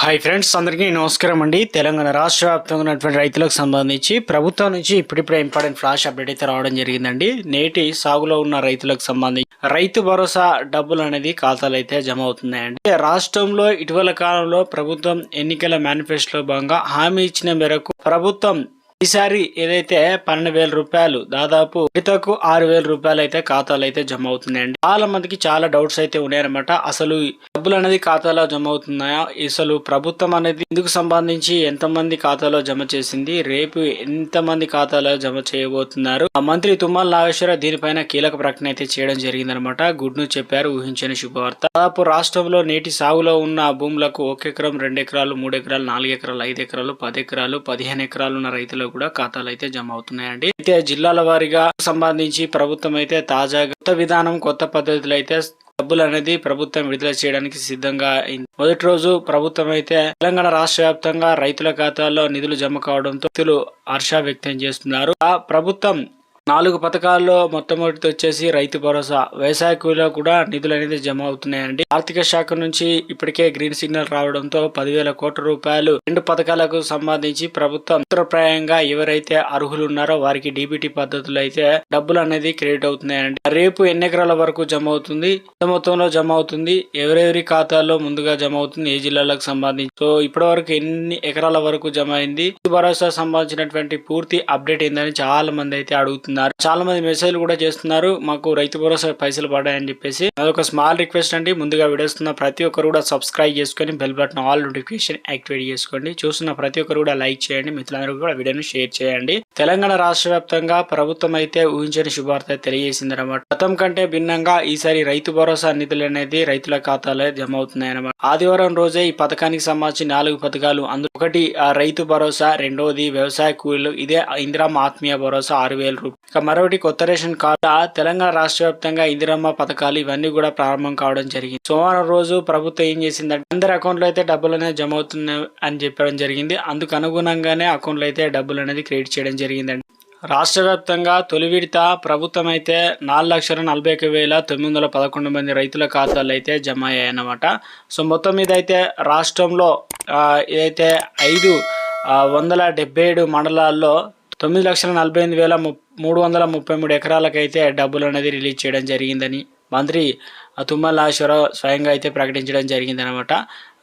Hi friends అందరికీ నమస్కారం అండి. తెలంగాణ రాష్ట్ర వ్యాప్తంగా ఉన్నటువంటి రైతులకు సంబంధించి ప్రభుత్వం నుంచి ఇప్పుడిప్పుడే ఇంపార్టెంట్ ఫ్లాష్ అప్డేట్ అయితే రావడం జరిగిందండి. నేటి సాగులో ఉన్న రైతులకు సంబంధించి రైతు భరోసా డబ్బులు అనేది ఖాతాలు అయితే జమ అవుతున్నాయండి. రాష్ట్రంలో ఇటీవల కాలంలో ప్రభుత్వం ఎన్నికల మేనిఫెస్టోలో భాగంగా హామీ ఇచ్చిన మేరకు ప్రభుత్వం ఈసారి ఏదైతే పన్నెండు వేల రూపాయలు దాదాపు మిగతాకు ఆరు వేల రూపాయలు అయితే ఖాతాలు అయితే జమ అవుతున్నాయండి చాలా మందికి చాలా డౌట్స్ అయితే ఉన్నాయన్నమాట. అసలు డబ్బులు అనేది ఖాతాలో జమ అవుతున్నాయా అసలు ప్రభుత్వం అనేది ఇందుకు సంబంధించి ఎంత మంది ఖాతాలో జమ చేసింది? రేపు ఎంత మంది ఖాతాలో జమ చేయబోతున్నారు? ఆ మంత్రి తుమ్మల నాగేశ్వర దీనిపైన కీలక ప్రకటన అయితే చేయడం జరిగిందనమాట గుడ్ న్యూస్ చెప్పారు ఊహించని శుభవార్త. దాదాపు రాష్ట్రంలో నేటి సాగులో ఉన్న భూములకు ఒక ఎకరం రెండు ఎకరాలు మూడు ఎకరాలు నాలుగు ఎకరాలు ఐదు ఎకరాలు పది ఎకరాలు పదిహేను ఎకరాలు ఉన్న రైతులకు కూడా ఖాతాలు అయితే జమ అవుతున్నాయండి అయితే జిల్లాల వారీగా సంబంధించి ప్రభుత్వం అయితే తాజాగా కొత్త విధానం కొత్త పద్ధతులు అయితే డబ్బులు అనేది ప్రభుత్వం విడుదల చేయడానికి సిద్ధంగా అయింది. మొదటి రోజు ప్రభుత్వం అయితే తెలంగాణ రాష్ట్ర వ్యాప్తంగా రైతుల ఖాతాల్లో నిధులు జమ కావడంతో రైతులు హర్ష వ్యక్తం చేస్తున్నారు. ఆ ప్రభుత్వం నాలుగు పథకాల్లో మొట్టమొదటి వచ్చేసి రైతు భరోసా. వ్యవసాయ కూలీలో కూడా నిధులు అనేది జమ అవుతున్నాయండి. ఆర్థిక శాఖ నుంచి ఇప్పటికే గ్రీన్ సిగ్నల్ రావడంతో పదివేల కోట్ల రూపాయలు రెండు పథకాలకు సంబంధించి ప్రభుత్వం ఉత్తరప్రాయంగా ఎవరైతే అర్హులు ఉన్నారో వారికి డీబీటీ పద్ధతులు అయితే డబ్బులు అనేది క్రెడిట్ అవుతున్నాయండి. రేపు ఎన్ని ఎకరాల వరకు జమ అవుతుంది. పెద్ద మొత్తంలో జమ అవుతుంది. ఎవరెవరి ఖాతాల్లో ముందుగా జమ అవుతుంది. ఏ జిల్లాలకు సంబంధించి. సో ఇప్పటి వరకు ఎన్ని ఎకరాల వరకు జమ అయింది? రైతు భరోసా సంబంధించినటువంటి పూర్తి అప్డేట్ ఏందని చాలా మంది అయితే అడుగుతున్నారు. చాలా మంది మెసేజ్లు కూడా చేస్తున్నారు. మాకు రైతు భరోసా పైసలు పడ్డాయని చెప్పేసి. అదొక స్మాల్ రిక్వెస్ట్ అండి. ముందుగా వీడియోస్తున్న ప్రతి ఒక్కరు కూడా సబ్స్క్రైబ్ చేసుకొని bell button all notification activate చేసుకోండి. చూస్తున్న ప్రతి ఒక్కరు కూడా లైక్ చేయండి. మిత్రులందరూ కూడా వీడియోని షేర్ చేయండి. తెలంగాణ రాష్ట్ర వ్యాప్తంగా ప్రభుత్వం అయితే ఊహించని శుభార్త తెలియజేసింది అనమాట గతం కంటే భిన్నంగా ఈసారి రైతు భరోసా నిధులు అనేది రైతుల ఖాతాలో జమ అవుతున్నాయి అనమాట ఆదివారం రోజే ఈ పథకానికి సంబంధించి నాలుగు పథకాలు అందులో ఒకటి ఆ, రైతు భరోసా రెండవది వ్యవసాయ కూలీలు ఇదే ఇందిరా ఆత్మీయ భరోసా ఆరు వేల రూపాయలు ఇక మరొకటి కొత్త రేషన్ కార్డు తెలంగాణ రాష్ట్ర వ్యాప్తంగా ఇందిరమ్మ పథకాలు ఇవన్నీ కూడా ప్రారంభం కావడం జరిగింది. సోమవారం రోజు ప్రభుత్వం ఏం చేసిందంటే అందరి అకౌంట్లో అయితే డబ్బులు అనేది జమ అవుతున్నాయి అని చెప్పడం జరిగింది. అందుకు అనుగుణంగానే అకౌంట్లో అయితే డబ్బులు అనేది క్రియేట్ చేయడం జరిగిందండి. రాష్ట్ర వ్యాప్తంగా తొలి విడత ప్రభుత్వం అయితే నాలుగు లక్షల నలభై ఒక వేల తొమ్మిది వందల పదకొండు మంది రైతుల ఖాతాలు అయితే జమ అయ్యాయన్నమాట. సో మొత్తం మీద అయితే రాష్ట్రంలో ఏదైతే ఐదు వందల డెబ్బై ఏడు మండలాల్లో తొమ్మిది లక్షల నలభై ఎనిమిది వేల ము మూడు వందల ముప్పై మూడు ఎకరాలకైతే డబ్బులు అనేది రిలీజ్ చేయడం జరిగిందని మంత్రి తుమ్మల నాగేశ్వరరావు స్వయంగా అయితే ప్రకటించడం జరిగిందనమాట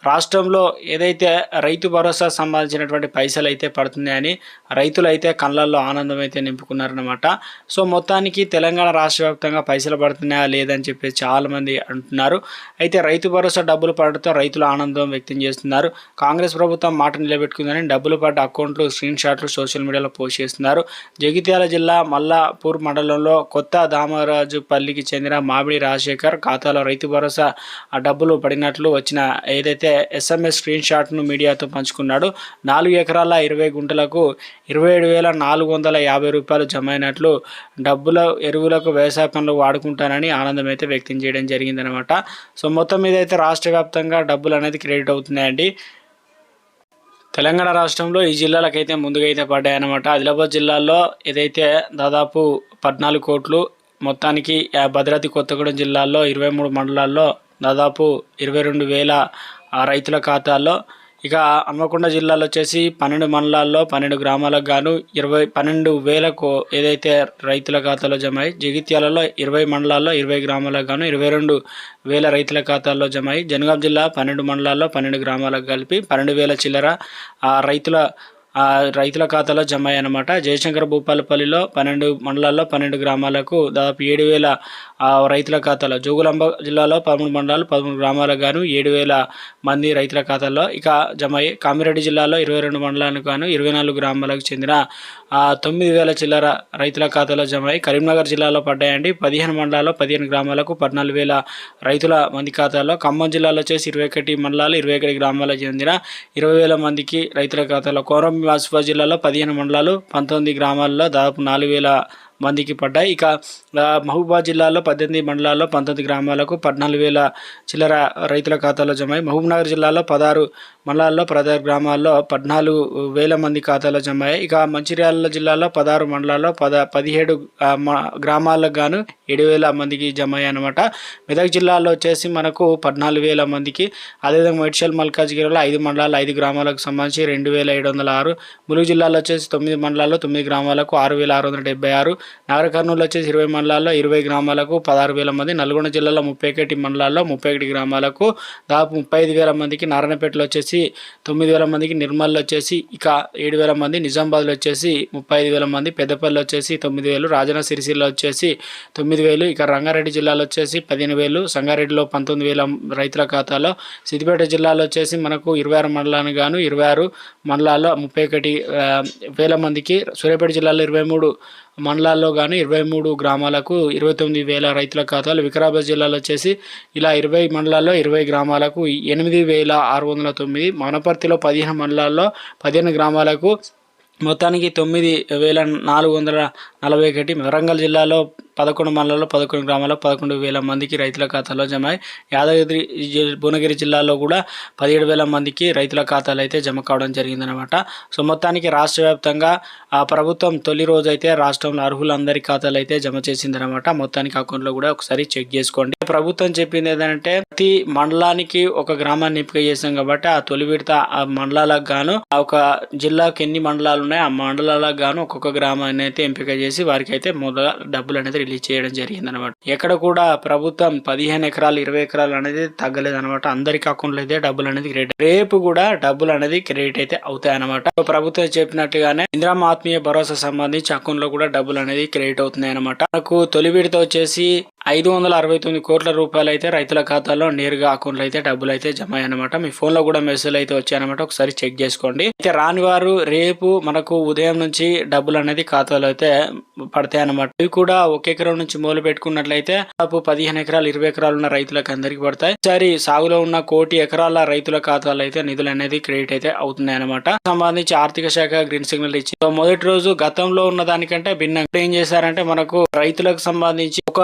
రాష్ట్రంలో ఏదైతే రైతు భరోసా సంబంధించినటువంటి పైసలు అయితే పడుతున్నాయని రైతులు అయితే కళ్ళల్లో ఆనందం అయితే నింపుకున్నారనమాట సో మొత్తానికి తెలంగాణ రాష్ట్ర వ్యాప్తంగా పైసలు పడుతున్నాయా లేదని చెప్పేసి చాలామంది అంటున్నారు. అయితే రైతు భరోసా డబ్బులు పడటంతో రైతులు ఆనందం వ్యక్తం చేస్తున్నారు. కాంగ్రెస్ ప్రభుత్వం మాట నిలబెట్టుకుందని డబ్బులు పడ్డ అకౌంట్లు స్క్రీన్ షాట్లు సోషల్ మీడియాలో పోస్ట్ చేస్తున్నారు. జగిత్యాల జిల్లా మల్లాపూర్ మండలంలో కొత్త దామరాజుపల్లికి చెందిన మామిడి రాజశేఖర్ ఖాతాలో రైతు భరోసా డబ్బులు పడినట్లు వచ్చిన ఏదైతే ఎస్ఎంఎస్ స్క్రీన్ షాట్ను మీడియాతో పంచుకున్నాడు. నాలుగు ఎకరాల ఇరవై గుంటలకు ఇరవై ఏడు వేల నాలుగు వందల యాభై రూపాయలు జమ అయినట్లు డబ్బుల ఎరువులకు వ్యవసాయ పనులు వాడుకుంటానని ఆనందం అయితే వ్యక్తం చేయడం జరిగిందనమాట సో మొత్తం మీద అయితే రాష్ట్ర వ్యాప్తంగా డబ్బులు అనేది క్రెడిట్ అవుతున్నాయండి. తెలంగాణ రాష్ట్రంలో ఈ జిల్లాలకైతే ముందుగా అయితే పడ్డాయన్నమాట. ఆదిలాబాద్ జిల్లాలో ఏదైతే దాదాపు పద్నాలుగు కోట్లు మొత్తానికి భద్రాద్రి కొత్తగూడెం జిల్లాలో ఇరవై మూడు మండలాల్లో దాదాపు ఇరవై రెండు వేల రైతుల ఖాతాల్లో. ఇక హన్మకొండ జిల్లాలో వచ్చేసి పన్నెండు మండలాల్లో పన్నెండు గ్రామాలకు గాను ఇరవై పన్నెండు వేలకు ఏదైతే రైతుల ఖాతాలో జమ అయ్యి జగిత్యాలలో ఇరవై మండలాల్లో ఇరవై గ్రామాలకు గాను ఇరవై రెండు వేల రైతుల ఖాతాల్లో జమ అయ్యి జనగాం జిల్లా పన్నెండు మండలాల్లో పన్నెండు గ్రామాలకు కలిపి పన్నెండు వేల చిల్లర ఆ రైతుల ఆ రైతుల ఖాతాలో జమ అయ్యాయన్నమాట. జయశంకర్ భూపాలపల్లిలో పన్నెండు మండలాల్లో పన్నెండు గ్రామాలకు దాదాపు ఏడు వేల రైతుల ఖాతాలో జోగులాంబ జిల్లాలో పదమూడు మండలాలు పదమూడు గ్రామాలకు గాను ఏడు వేల మంది రైతుల ఖాతాల్లో ఇక జమ అయ్యి కామిరెడ్డి జిల్లాలో ఇరవై రెండు మండలాలకు గాను ఇరవై నాలుగు గ్రామాలకు చెందిన తొమ్మిది వేల చిల్లర రైతుల ఖాతాలో జమ అయ్యి కరీంనగర్ జిల్లాలో పడ్డాయండి. పదిహేను మండలాల్లో పదిహేను గ్రామాలకు పద్నాలుగు వేల రైతుల మంది ఖాతాల్లో ఖమ్మం జిల్లాలో వచ్చేసి ఇరవై ఒకటి మండలాలు ఇరవై ఒకటి గ్రామాలకు చెందిన ఇరవై వేల మందికి రైతుల ఖాతాలో కోరం ఆసిఫాబాద్ జిల్లాలో పదిహేను మండలాలు పంతొమ్మిది గ్రామాల్లో దాదాపు నాలుగు వేల మందికి పడ్డాయి. ఇక ఆ, మహబూబాద్ జిల్లాలో పద్దెనిమిది మండలాల్లో పంతొమ్మిది గ్రామాలకు పద్నాలుగు వేల చిల్లర రైతుల ఖాతాలో జమ మహబూబ్నగర్ జిల్లాలో పదహారు మండలాల్లో పదహారు గ్రామాల్లో పద్నాలుగు వేల మంది ఖాతాలో జమ అయ్యాయి ఇక మంచిర్యాల జిల్లాలో పదహారు మండలాల్లో పద పదిహేడు గ్రామాలకు గాను ఏడు వేల మందికి జమ అయ్యాయి అనమాట మెదక్ జిల్లాలో వచ్చేసి మనకు పద్నాలుగు వేల మందికి అదేవిధంగా మేడ్చల్ మల్కాజ్గిరిలో ఐదు మండలాలు ఐదు గ్రామాలకు సంబంధించి రెండు వేల ఏడు వందల ఆరు. ములుగు జిల్లాలో వచ్చేసి తొమ్మిది మండలాల్లో తొమ్మిది గ్రామాలకు ఆరు వేల ఆరు వందల డెబ్బై ఆరు. నగర కర్నూలు వచ్చేసి ఇరవై మండలాల్లో ఇరవై గ్రామాలకు పదహారు వేల మంది నల్గొండ జిల్లాలో ముప్పై ఒకటి మండలాల్లో ముప్పై ఒకటి గ్రామాలకు దాదాపు ముప్పై ఐదు వేల మందికి నారాయణపేటలో వచ్చేసి తొమ్మిది వేల మందికి నిర్మల్లో వచ్చేసి ఇక ఏడు వేల మంది నిజామాబాద్లో వచ్చేసి ముప్పై ఐదు వేల మంది పెద్దపల్లి వచ్చేసి తొమ్మిది వేలు రాజన్న సిరిసిల్ల వచ్చేసి తొమ్మిది వేలు ఇక రంగారెడ్డి జిల్లాలో వచ్చేసి పదిహేను వేలు సంగారెడ్డిలో పంతొమ్మిది వేల రైతుల ఖాతాలో సిద్దిపేట జిల్లాలో వచ్చేసి మనకు ఇరవై ఆరు మండలాన్ని గాను ఇరవై ఆరు మండలాల్లో ముప్పై ఒకటి వేల మందికి సూర్యాపేట జిల్లాలో ఇరవై మూడు మండలాల్లో కానీ ఇరవై మూడు గ్రామాలకు ఇరవై తొమ్మిది వేల రైతుల ఖాతాలు వికారాబాద్ జిల్లాలో వచ్చేసి ఇలా ఇరవై మండలాల్లో ఇరవై గ్రామాలకు ఎనిమిది వేల ఆరు వందల తొమ్మిది మనపర్తిలో పదిహేను మండలాల్లో పదిహేను గ్రామాలకు మొత్తానికి తొమ్మిది వేల నాలుగు వందల నలభై ఒకటి వరంగల్ జిల్లాలో పదకొండు మండలాల్లో పదకొండు గ్రామాల్లో పదకొండు వేల మందికి రైతుల ఖాతాలో జమ యాదగిరి భువనగిరి జిల్లాలో కూడా పదిహేడు వేల మందికి రైతుల ఖాతాలు అయితే జమ కావడం జరిగిందనమాట సో మొత్తానికి రాష్ట్ర వ్యాప్తంగా ఆ ప్రభుత్వం తొలి రోజు అయితే రాష్ట్రంలో అర్హులందరి ఖాతాలు అయితే జమ చేసిందనమాట మొత్తానికి అకౌంట్లో కూడా ఒకసారి చెక్ చేసుకోండి. ప్రభుత్వం చెప్పింది ఏంటంటే ప్రతి మండలానికి ఒక గ్రామాన్ని ఎంపిక చేసాం కాబట్టి ఆ తొలి విడత ఆ మండలాలకు గాను ఆ ఒక జిల్లాకు ఎన్ని మండలాలు ఉన్నాయి ఆ మండలాలకు గాను ఒక్కొక్క గ్రామాన్ని అయితే ఎంపిక చేసి వారికి అయితే మొదల డబ్బులు అనేది రిలీజ్ చేయడం జరిగింది అనమాట ఎక్కడ కూడా ప్రభుత్వం పదిహేను ఎకరాలు ఇరవై ఎకరాలు అనేది తగ్గలేదు అనమాట అందరికి అకౌంట్లో అయితే డబ్బులు అనేది క్రెడిట్. రేపు కూడా డబ్బులు అనేది క్రెడిట్ అయితే అవుతాయి అనమాట ప్రభుత్వం చెప్పినట్టుగానే ఇందిరా ఆత్మీయ భరోసా సంబంధించి అకౌంట్లో కూడా డబ్బులు అనేది క్రెడిట్ అవుతున్నాయి అనమాట మనకు తొలి విడత వచ్చేసి ఐదు వందల అరవై తొమ్మిది కోట్ల రూపాయలు అయితే రైతుల ఖాతాలో నేరుగా అకౌంట్లో అయితే డబ్బులు అయితే జమ అయ్యాయన్నమాట మీ ఫోన్లో కూడా మెసేజ్ అయితే వచ్చాయన్నమాట. ఒకసారి చెక్ చేసుకోండి. అయితే రాని వారు రేపు మనకు ఉదయం నుంచి డబ్బులు అనేది ఖాతాలో అయితే పడతాయి అన్నమాట ఇవి కూడా ఒక ఎకరం నుంచి మొదలు పెట్టుకున్నట్లయితే దాదాపు పదిహేను ఎకరాలు ఇరవై ఎకరాలు ఉన్న రైతులకు అందరికి పడతాయి. సరి సాగులో ఉన్న కోటి ఎకరాల రైతుల ఖాతాలో అయితే నిధులు అనేది క్రెడిట్ అయితే అవుతున్నాయి అనమాట సంబంధించి ఆర్థిక శాఖ గ్రీన్ సిగ్నల్ ఇచ్చి మొదటి రోజు గతంలో ఉన్న దానికంటే భిన్నంగా. ఏం చేశారంటే మనకు రైతులకు సంబంధించి ఒక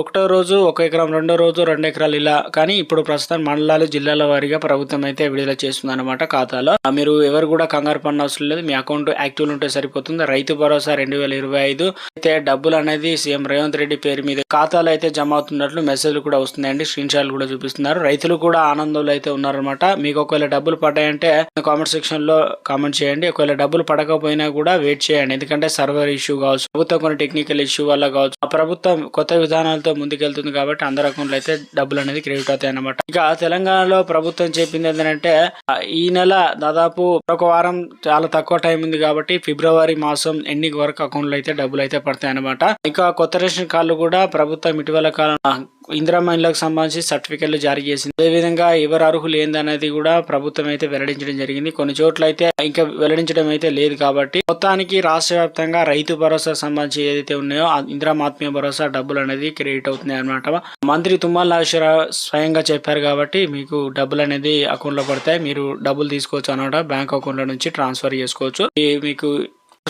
ఒకటో రోజు ఒక ఎకరం రెండో రోజు రెండు ఎకరాలు ఇలా. కానీ ఇప్పుడు ప్రస్తుతం మండలాలు జిల్లాల వారీగా ప్రభుత్వం అయితే విడుదల చేస్తుంది అనమాట ఖాతాలో. ఆ మీరు ఎవరు కూడా కంగారు పడిన అవసరం లేదు. మీ అకౌంట్ యాక్టివ్ ఉంటే సరిపోతుంది. రైతు భరోసా రెండు వేల ఇరవై ఐదు. అయితే డబ్బులు అనేది సీఎం రేవంత్ రెడ్డి పేరు మీద ఖాతాలో అయితే జమ అవుతున్నట్లు మెసేజ్లు కూడా వస్తున్నాయండి. స్క్రీన్ షాట్లు కూడా చూపిస్తున్నారు. రైతులు కూడా ఆనందంలో అయితే ఉన్నారనమాట మీకు ఒకవేళ డబ్బులు పడ్డాయంటే కామెంట్ సెక్షన్లో కామెంట్ చేయండి. ఒకవేళ డబ్బులు పడకపోయినా కూడా వెయిట్ చేయండి. ఎందుకంటే సర్వర్ ఇష్యూ కావచ్చు ప్రభుత్వం కొన్ని టెక్నికల్ ఇష్యూ వల్ల కావచ్చు. ఆ ప్రభుత్వం కొత్త విధానాలతో ముందుకెళ్తుంది కాబట్టి అందరి అకౌంట్లో అయితే డబ్బులు అనేది క్రెడిట్ అవుతాయి అనమాట ఇక తెలంగాణలో ప్రభుత్వం చెప్పింది ఏంటంటే ఈ నెల దాదాపు ఒక వారం చాలా తక్కువ టైం ఉంది కాబట్టి ఫిబ్రవరి మాసం ఎండింగ్ వరకు అకౌంట్లు అయితే డబ్బులు అయితే పడతాయి అనమాట ఇక కొత్త రేషన్ కార్డులు కూడా ప్రభుత్వం ఇటీవల కాలం ఇందిరా మహిళలకు సంబంధించి సర్టిఫికెట్లు జారీ చేసింది. అదేవిధంగా ఎవరు అర్హులు ఏందనేది కూడా ప్రభుత్వం అయితే వెల్లడించడం జరిగింది. కొన్ని చోట్ల అయితే ఇంకా వెల్లడించడం అయితే లేదు కాబట్టి మొత్తానికి రాష్ట్ర వ్యాప్తంగా రైతు భరోసా సంబంధించి ఏదైతే ఉన్నాయో ఇందిరా ఆత్మీయ భరోసా డబ్బులు అనేది క్రెడిట్ అవుతున్నాయి అనమాట మంత్రి తుమ్మల నాగేశ్వరరావు స్వయంగా చెప్పారు కాబట్టి మీకు డబ్బులు అనేది అకౌంట్లో పడతాయి. మీరు డబ్బులు తీసుకోవచ్చు అనమాట బ్యాంక్ అకౌంట్లో నుంచి ట్రాన్స్ఫర్ చేసుకోవచ్చు. మీకు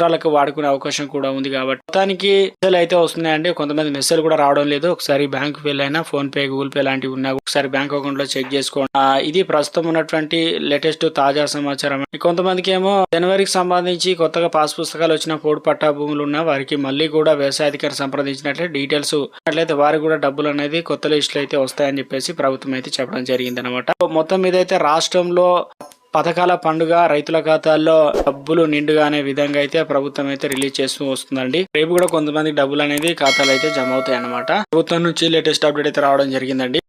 అవసరాలకు వాడుకునే అవకాశం కూడా ఉంది కాబట్టి మొత్తానికి మెసేజ్ అయితే వస్తున్నాయండి. కొంతమంది మెసేజ్ కూడా రావడం లేదు. ఒకసారి బ్యాంక్ వెళ్ళైనా ఫోన్ పే గూగుల్ పే లాంటివి ఉన్నా ఒకసారి బ్యాంక్ అకౌంట్లో చెక్ చేసుకోండి. ఇది ప్రస్తుతం ఉన్నటువంటి లేటెస్ట్ తాజా సమాచారం. కొంతమందికి ఏమో జనవరికి సంబంధించి కొత్తగా పాస్ పుస్తకాలు వచ్చిన పోడు పట్టా భూములు ఉన్న వారికి మళ్ళీ కూడా వ్యవసాయ అధికారి సంప్రదించినట్లే డీటెయిల్స్ అట్లయితే వారికి కూడా డబ్బులు అనేది కొత్త లిస్టులు అయితే వస్తాయని చెప్పేసి ప్రభుత్వం అయితే చెప్పడం జరిగింది అనమాట మొత్తం మీద అయితే రాష్ట్రంలో పథకాల పండుగ రైతుల ఖాతాల్లో డబ్బులు నిండుగా అనే విధంగా అయితే ప్రభుత్వం అయితే రిలీజ్ చేస్తూ వస్తుందండి. రేపు కూడా కొంతమంది డబ్బులు అనేది ఖాతాలు అయితే జమ అవుతాయి అన్నమాట ప్రభుత్వం నుంచి లేటెస్ట్ అప్డేట్ అయితే రావడం జరిగిందండి.